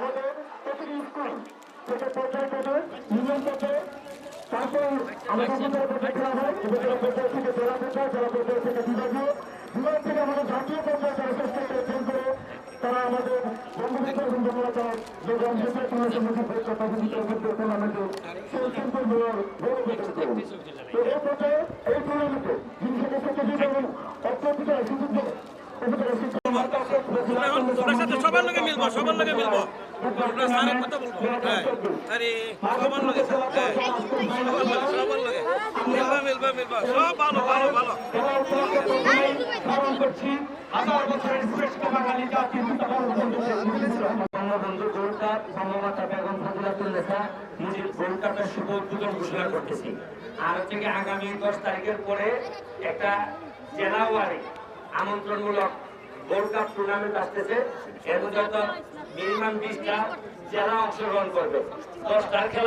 আমাদের প্রতিটি স্কুল থেকে পর্যায় থেকে ইউনিয়ন থেকে তারপর আমাদের উপজেলা পর্যায়ে খেলা হয় উপজেলা পর্যায় থেকে জেলা পর্যায়ে জেলা পর্যায় থেকে বিভাগীয় বিভাগ থেকে আমাদের জাতীয় পর্যায়ে তারা চেষ্টা করে ট্রেন করে তারা আমাদের এবং বন্ধুরা যে রাজ্যের টুর্নামেন্টের মধ্যে পরীক্ষা প্রতিযোগিতার মধ্যে টুর্নামেন্টে সেই চ্যাম্পিয়ন হওয়ার গৌরব অর্জন করুন তো এই পর্যায়ে এই টুর্নামেন্টে যিনি সদস্য সচিব এবং অর্থ উপজেলা সুযোগ্য উপজেলা শিক্ষা এখন ওনার সাথে সবার লগে মিলবো, সবার লগে মিলবো। আমরা বলব। হ্যাঁ হ্যাঁ আগামী দশ তারিখের পরে একটা জেলা ওয়ারি আমন্ত্রণমূলক গোল্ড টুর্নামেন্ট আসতেছে। এর মধ্যে মিনিমাম বিশটা জেলা অংশগ্রহণ করবে। দশটার খেলা